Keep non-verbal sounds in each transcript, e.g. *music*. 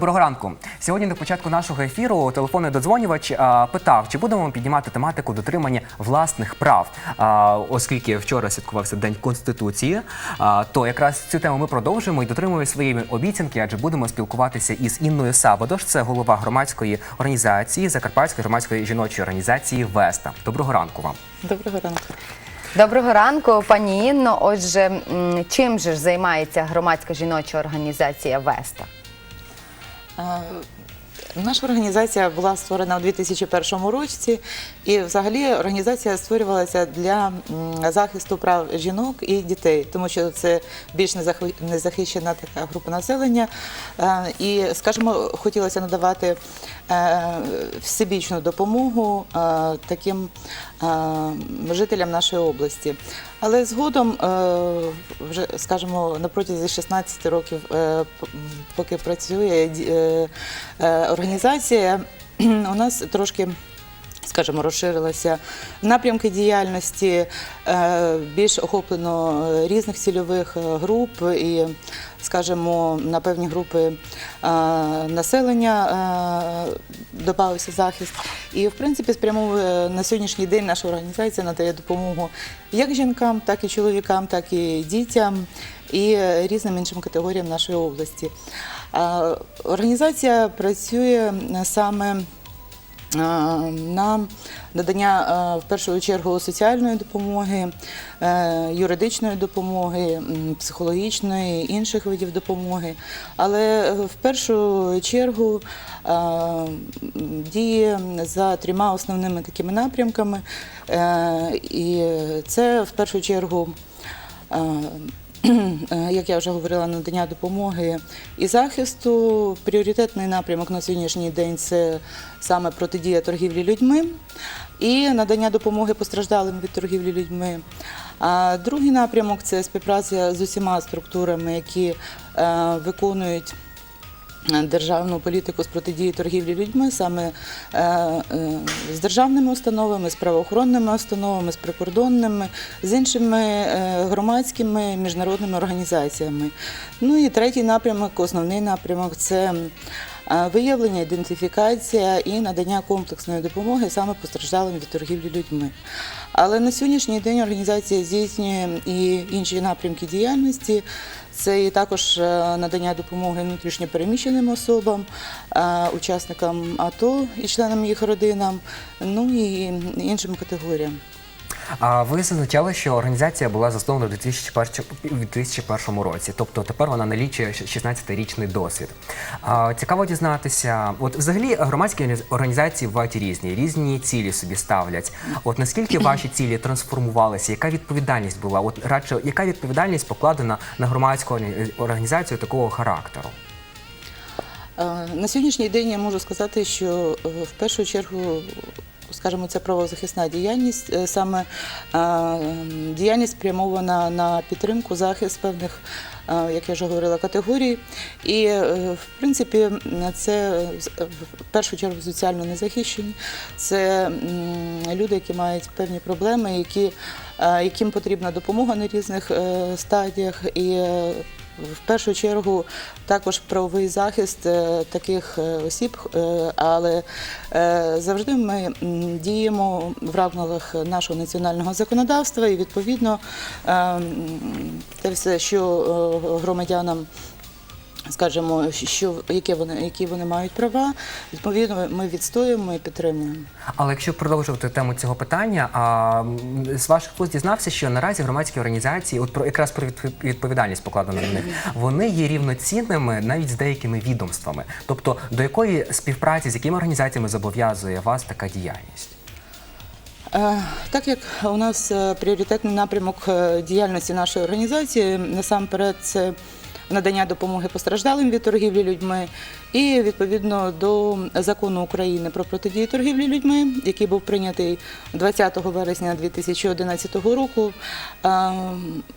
Доброго ранку. Сьогодні на початку нашого ефіру телефонний додзвонювач а, питав, чи будемо піднімати тематику дотримання власних прав. А, оскільки вчора святкувався День Конституції, а, то якраз цю тему ми продовжуємо і дотримуємо своєї обіцянки, адже будемо спілкуватися із Інною Сабадош, це голова громадської організації Закарпатської громадської жіночої організації Веста. Доброго ранку вам. Доброго ранку. Доброго ранку, пані Інно. Отже, чим же ж займається громадська жіноча організація Веста? А, Наша організація була створена у 2001 році, і взагалі організація створювалася для захисту прав жінок і дітей, тому що це більш незахищена така група населення. Е, І, скажімо, хотілося надавати е, всебічну допомогу е, таким е, жителям нашої області. Але згодом, е, вже скажімо, на протязі 16 років, е, поки працює е, організація, *clears throat* у нас трошки. Скажімо, розширилися напрямки діяльності, е, більш охоплено різних цільових е, груп і, скажімо, на певні групи е, населення додався захист. І, в принципі, спрямовує на сьогоднішній день наша організація надає допомогу як жінкам, так і чоловікам, так і дітям і різним іншим категоріям нашої області. Організація працює саме на надання в першу чергу соціальної допомоги, е, юридичної допомоги, психологічної, інших видів допомоги. Але е, в першу чергу діє за трьома основними такими напрямками. Е, І це в першу чергу. Е, Як я вже говорила, надання допомоги і захисту. Пріоритетний напрямок на сьогоднішній день це саме протидія торгівлі людьми і надання допомоги постраждалим від торгівлі людьми. А другий напрямок це співпраця з усіма структурами, які е, виконують державну політику з протидії торгівлі людьми, саме е, е, з державними установами, з правоохоронними установами, з прикордонними, з іншими е, громадськими міжнародними організаціями. Ну і третій напрямок, основний напрямок це. Виявлення, ідентифікація і надання комплексної допомоги саме постраждалим від торгівлі людьми. Але на сьогоднішній день організація здійснює і інші напрямки діяльності. Це і також е, надання допомоги внутрішньопереміщеним особам, е, учасникам АТО і членам їх родинам, ну і іншим категоріям. А ви зазначали, що організація була заснована у 2001, році, тобто тепер вона налічує 16-річний досвід. А, цікаво дізнатися, от взагалі громадські організації бувають різні, різні цілі собі ставлять. От наскільки *clears throat* ваші цілі трансформувалися, яка відповідальність була? От радше, яка відповідальність покладена на громадську організацію такого характеру? Е, На сьогоднішній день я можу сказати, що е, в першу чергу, скажімо, це правозахисна діяльність, е, саме е, діяльність спрямована на підтримку, захист певних, е, як я вже говорила, категорій. І, в принципі, це в першу чергу соціально незахищені. Це люди, які мають певні проблеми, які, яким потрібна допомога на різних е, стадіях. І е, в першу чергу також правовий захист е, таких е, осіб, е, але е, завжди ми діємо в рамках нашого національного законодавства і відповідно е, те все, що е, громадянам. Скажімо, що які вони, які вони мають права, відповідно, ми відстоюємо і підтримуємо. Але якщо продовжувати тему цього питання, а з ваших вуст дізнався, що наразі громадські організації, от про якраз про відп- відповідальність покладена на них, вони є рівноцінними навіть з деякими відомствами. Тобто, до якої співпраці з якими організаціями зобов'язує вас така діяльність? Е, Так як у нас е, пріоритетний напрямок е, діяльності нашої організації, насамперед це надання допомоги постраждалим від торгівлі людьми, і відповідно до закону України про протидію торгівлі людьми, який був прийнятий 20 вересня 2011 року. е,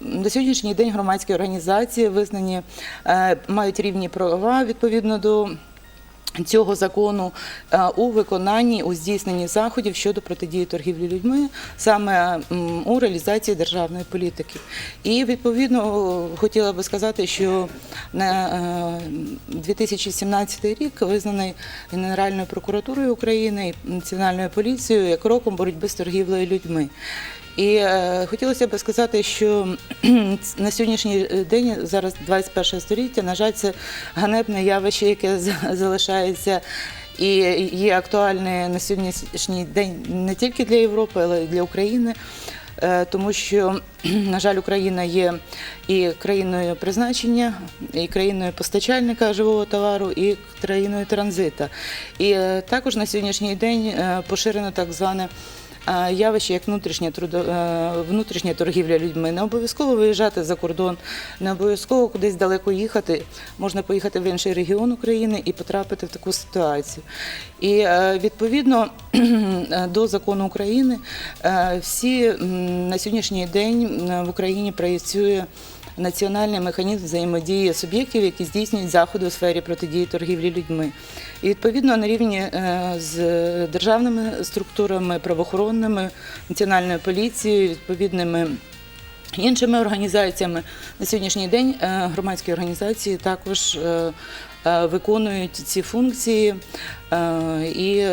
На сьогоднішній день громадські організації визнані е, мають рівні права відповідно до Цього закону е, у виконанні у здійсненні заходів щодо протидії торгівлі людьми саме у реалізації державної політики. І відповідно хотіла би сказати, що на е, 2017 рік визнаний Генеральною прокуратурою України і Національною поліцією як роком боротьби з торгівлею людьми. І е, хотілося б сказати, що на сьогоднішній день, зараз 21 століття, на жаль, це ганебне явище, яке *laughs* залишається і є актуальне на сьогоднішній день не тільки для Європи, але й для України. Е, Тому що, на жаль, Україна є і країною призначення, і країною постачальника живого товару, і країною транзита. І е, також на сьогоднішній день е, поширено так зване явище як внутрішня трудо, е, внутрішня торгівля людьми. Не обов'язково виїжджати за кордон, не обов'язково кудись далеко їхати. Можна поїхати в інший регіон України і потрапити в таку ситуацію. І е, відповідно *clears throat* е, до закону України е, всі на сьогоднішній день в Україні працює. Національний механізм взаємодії суб'єктів, які здійснюють заходи у сфері протидії торгівлі людьми. І відповідно на рівні е, з державними структурами, правоохоронними, національною поліцією, відповідними іншими організаціями на сьогоднішній день е, громадські організації також е, виконують ці функції і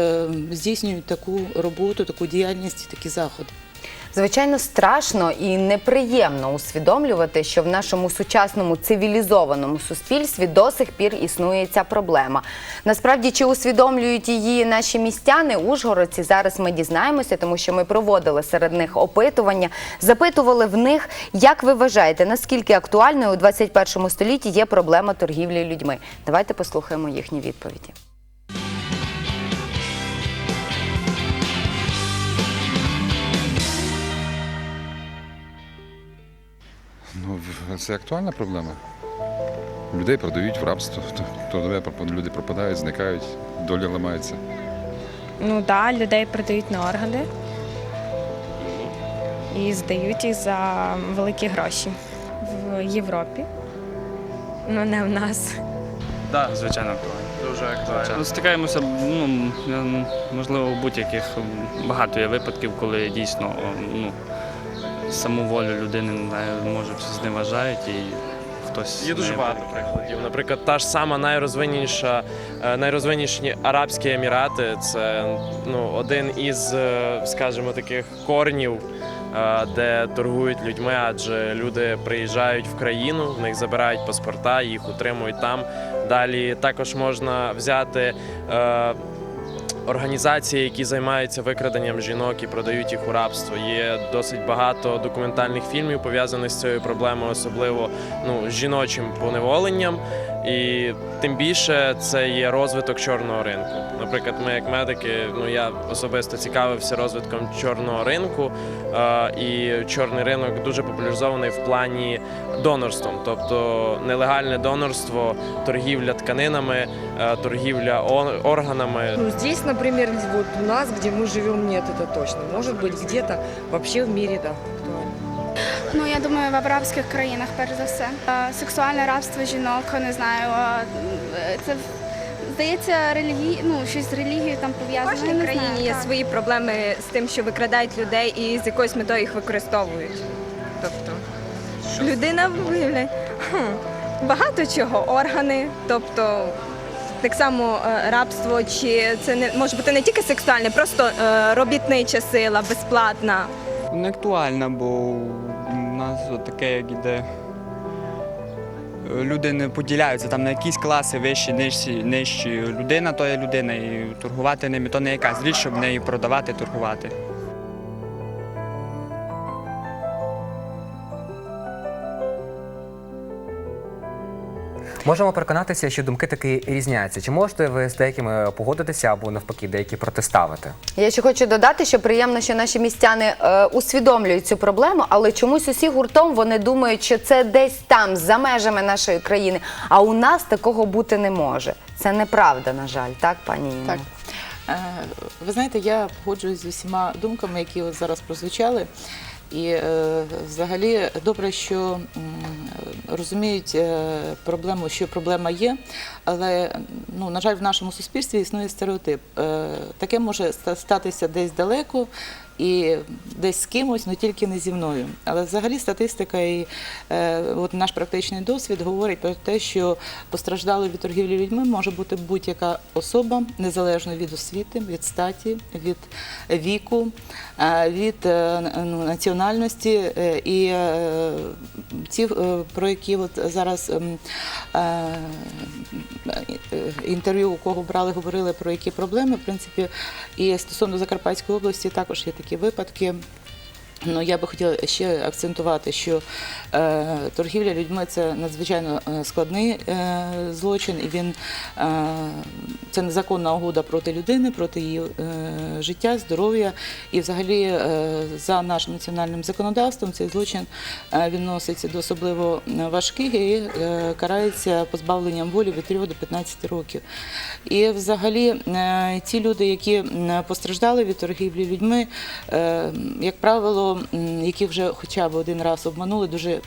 здійснюють таку роботу, таку діяльність, такі заходи. Звичайно, страшно і неприємно усвідомлювати, що в нашому сучасному цивілізованому суспільстві до сих пір існує ця проблема. Насправді, чи усвідомлюють її наші містяни, ужгородці, зараз ми дізнаємося, тому що ми проводили серед них опитування, запитували в них, як ви вважаєте, наскільки актуальною у 21 столітті є проблема торгівлі людьми. Давайте послухаємо їхні відповіді. Це актуальна проблема. Людей продають в рабство, трудове люди пропадають, зникають, доля ламається. Ну да, людей продають на органи і здають їх за великі гроші в Європі. Ну не в нас. Так, звичайно, актуально. Дуже актуально. Стикаємося, ну, можливо, в будь-яких багато є випадків, коли дійсно ну, саму волю людини може зневажають і хтось. Є дуже багато прикладів. Наприклад, та ж сама найрозвиненіша, е, найрозвиніші Арабські Емірати це ну, один із, е, скажімо, таких корнів, е, де торгують людьми, адже люди приїжджають в країну, в них забирають паспорта, їх утримують там. Далі також можна взяти. Організації, які займаються викраденням жінок і продають їх у рабство. Є досить багато документальних фільмів пов'язаних з цією проблемою, особливо ну, жіночим поневоленням. І тим більше це є розвиток чорного ринку. Наприклад, ми, як медики, ну я особисто цікавився розвитком чорного ринку, е, і чорний ринок дуже популяризований в плані донорством, тобто нелегальне донорство, торгівля тканинами, е, торгівля о- органами. Ну, здесь, например, вот у нас, где мы живем, нет, это точно. Может быть, где-то вообще в мире, да, актуально. Ну, я думаю, в арабських країнах, перш за все. Сексуальне рабство жінок, не знаю. Це здається, релігії, ну, щось з релігією там пов'язане. кожній країні знаю, є так. свої проблеми з тим, що викрадають людей і з якоюсь метою їх використовують. Тобто людина виявляє багато чого, органи, тобто. Так само е, рабство, чи це не може бути не тільки сексуальне, просто е, робітнича сила, безплатна. Не актуальна, бо у нас таке, як іде. Люди не поділяються там на якісь класи вищі, нижчі, нижчі. Людина то є людина, і торгувати ними то не якась річ, щоб неї продавати, торгувати. Можемо переконатися, що думки таки різняться. Чи можете ви з деякими погодитися або навпаки деякі протиставити? Я ще хочу додати, що приємно, що наші містяни е, усвідомлюють цю проблему, але чомусь усі гуртом вони думають, що це десь там, за межами нашої країни. А у нас такого бути не може. Це неправда, на жаль, так, пані Інно? Так. Е, Ви знаєте, я погоджуюсь з усіма думками, які от зараз прозвучали. І е, взагалі добре, що розуміють е, проблему, що проблема є, але ну, на жаль, в нашому суспільстві існує стереотип. Е, Таке може ста- статися десь далеко. І десь з кимось, але тільки не зі мною. Але взагалі статистика і е, от наш практичний досвід говорить про те, що постраждалою від торгівлі людьми може бути будь-яка особа, незалежно від освіти, від статі, від віку, е, від е, ну, національності. Е, І ті, про які от зараз ем, інтерв'ю, у кого брали, говорили про які проблеми, в принципі, і стосовно Закарпатської області також є такі випадки. Ну, я би хотіла ще акцентувати, що е, торгівля людьми це надзвичайно е, складний е, злочин, і він е, це незаконна угода проти людини, проти її е, життя, здоров'я. І взагалі е, за нашим національним законодавством цей злочин е, відноситься до особливо важких і е, карається позбавленням волі від 3 до 15 років. І взагалі е, ті люди, які постраждали від торгівлі людьми, е, як правило, які вже хоча б один раз обманули, дуже е,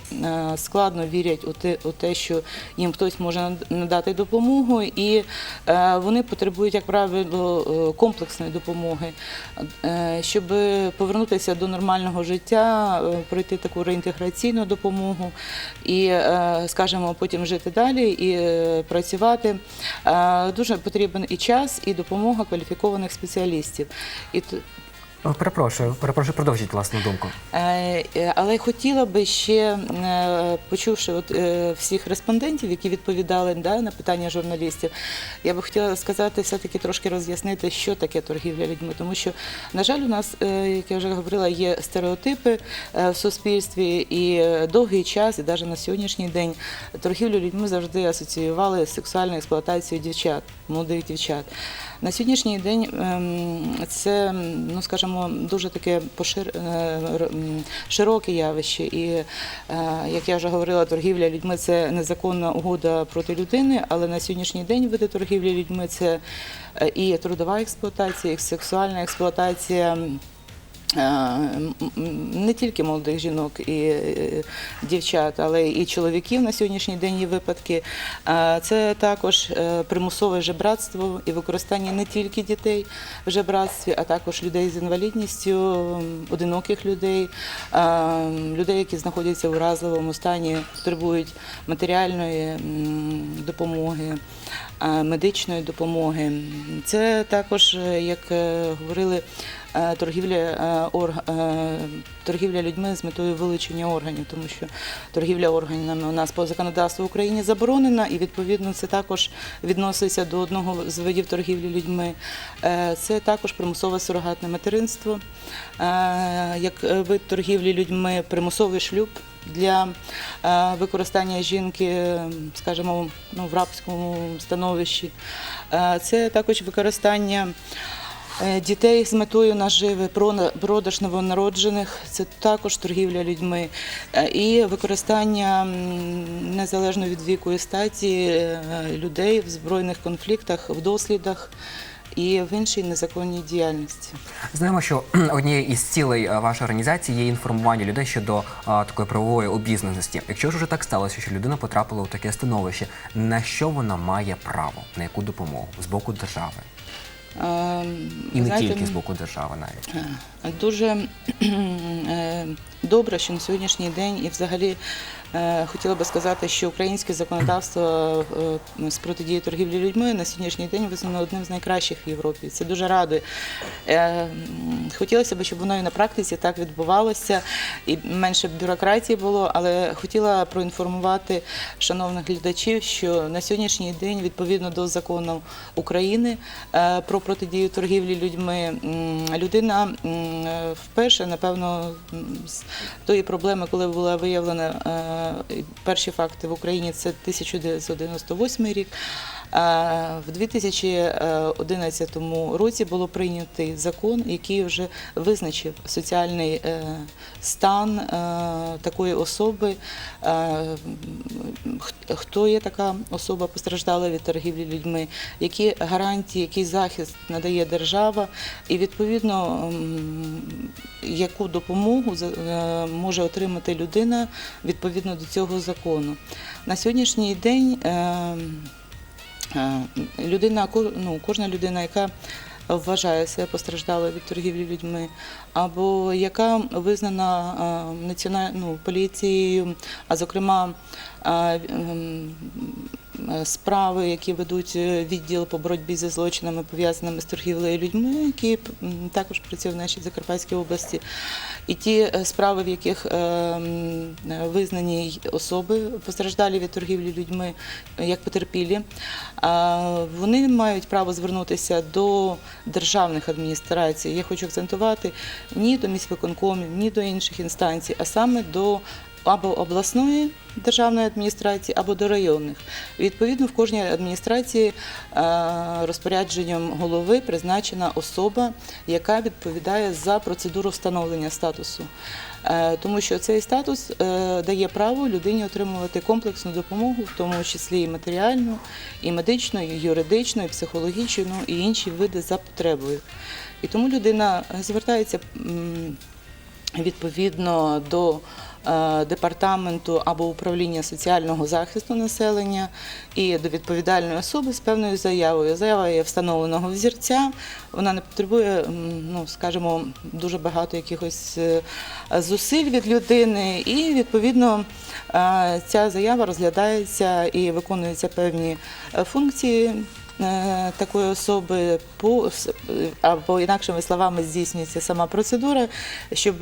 складно вірять у те, у те, що їм хтось може надати допомогу, і е, вони потребують, як правило, е, комплексної допомоги, щоб повернутися до нормального життя, пройти таку реінтеграційну допомогу і, скажімо, потім жити далі і працювати. Дуже потрібен і час, і допомога кваліфікованих спеціалістів. І Перепрошую, перепрошую, продовжіть власну думку. Е, е, Але хотіла би ще, е, почувши от, е, всіх респондентів, які відповідали да, на питання журналістів, я би хотіла сказати, все-таки трошки роз'яснити, що таке торгівля людьми. Тому що, на жаль, у нас, е, як я вже говорила, є стереотипи е, в суспільстві, і е, довгий час, і навіть на сьогоднішній день торгівлю людьми завжди асоціювали з сексуальною експлуатацією дівчат, молодих дівчат. На сьогоднішній день ем, це, ну скажімо, дуже таке пошир... е, широке явище. І е, як я вже говорила, торгівля людьми це незаконна угода проти людини, але на сьогоднішній день види торгівлі людьми це е, і трудова експлуатація, і сексуальна експлуатація. Е, Не тільки молодих жінок і е, дівчат, але і чоловіків на сьогоднішній день є випадки. Е, Це також примусове жебратство і використання не тільки дітей в жебратстві, а також людей з інвалідністю, одиноких людей, людей, які знаходяться в уразливому стані, потребують матеріальної допомоги, медичної допомоги. Це також, як говорили, торгівля, е, орг- е, торгівля людьми з метою вилучення органів, тому що торгівля органами у нас по законодавству в Україні заборонена, і відповідно це також відноситься до одного з видів торгівлі людьми. Е, Це також примусове сурогатне материнство, е, як е, вид торгівлі людьми, примусовий шлюб. Для е, використання жінки, е, скажімо, ну, в рабському становищі. Е, Це також використання е, дітей з метою наживи, продаж новонароджених, це також торгівля людьми. Е, І використання незалежно від віку і статі е, людей в збройних конфліктах, в дослідах і в іншій незаконній діяльності. Знаємо, що *clears throat* однією із цілей е, вашої організації є інформування людей щодо а, такої правової обізнаності. Якщо ж уже так сталося, що людина потрапила у таке становище, на що вона має право, на яку допомогу з боку держави, Е, і не знаєте, тільки з боку держави, навіть. Дуже е, добре, що на сьогоднішній день і взагалі е, хотіла би сказати, що українське законодавство е, з протидії торгівлі людьми на сьогоднішній день визнано одним з найкращих в Європі. Це дуже радує. Е, Хотілося б, щоб воно і на практиці так відбувалося, і менше бюрократії було, але хотіла проінформувати шановних глядачів, що на сьогоднішній день, відповідно до закону України е, про протидію торгівлі людьми, людина е, вперше, напевно, з тої проблеми, коли була виявлена е, перші факти в Україні, це 1998 рік. А В 2011 році було прийнятий закон, який вже визначив соціальний е, стан е, такої особи, е, хто є така особа, постраждала від торгівлі людьми, які гарантії, який захист надає держава, і відповідно яку допомогу е, може отримати людина відповідно до цього закону. На сьогоднішній день е, е, людина, ко- ну, кожна людина, яка вважає себе постраждалою від торгівлі людьми, або яка визнана національною ну, поліцією, а зокрема е, ем, е, справи, які ведуть е, відділ по боротьбі зі злочинами, пов'язаними з торгівлею людьми, які також працює в нашій Закарпатській області. І ті е, справи, в яких е, е, визнані особи постраждалі від торгівлі людьми е, як потерпілі, вони мають право звернутися до державних адміністрацій. Я хочу акцентувати ні до міськвиконкомів, ні до інших інстанцій, а саме до або обласної державної адміністрації, або до районних. Відповідно, в кожній адміністрації е, розпорядженням голови призначена особа, яка відповідає за процедуру встановлення статусу. Е, Тому що цей статус е, дає право людині отримувати комплексну допомогу, в тому числі і матеріальну, і медичну, і юридичну, і психологічну, і інші види за потребою. І тому людина звертається відповідно до департаменту або управління соціального захисту населення і до відповідальної особи з певною заявою. Заява є встановленого взірця, вона не потребує, ну скажімо, дуже багато якихось е, зусиль від людини, і відповідно е, ця заява розглядається і виконуються певні е, функції е, такої особи е, або інакшими словами здійснюється сама процедура, щоб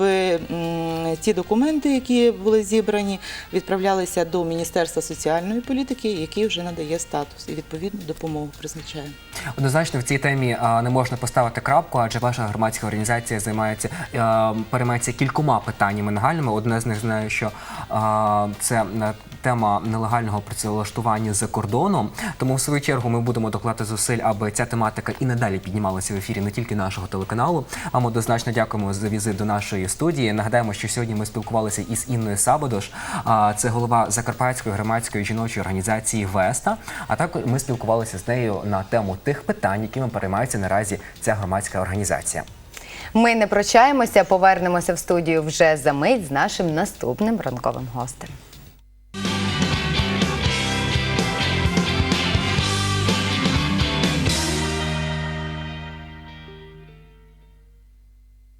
ті документи, які були зібрані, відправлялися до Міністерства соціальної політики, який вже надає статус і відповідну допомогу призначає. Однозначно в цій темі не можна поставити крапку, адже ваша громадська організація займається е, переймається кількома питаннями нагальними. Одне з них знаю, що це е, тема нелегального працевлаштування за кордоном. Тому в свою чергу ми будемо докладати зусиль, аби ця тематика і надалі піднімалася в ефірі не тільки нашого телеканалу. А ми однозначно дякуємо за візит до нашої студії. Нагадаємо, що сьогодні ми спілкувалися із Інною Сабодош. А це голова Закарпатської громадської жіночої організації Веста. А також ми спілкувалися з нею на тему тих питань, якими переймається наразі ця громадська організація. Ми не прощаємося, повернемося в студію вже за мить з нашим наступним ранковим гостем.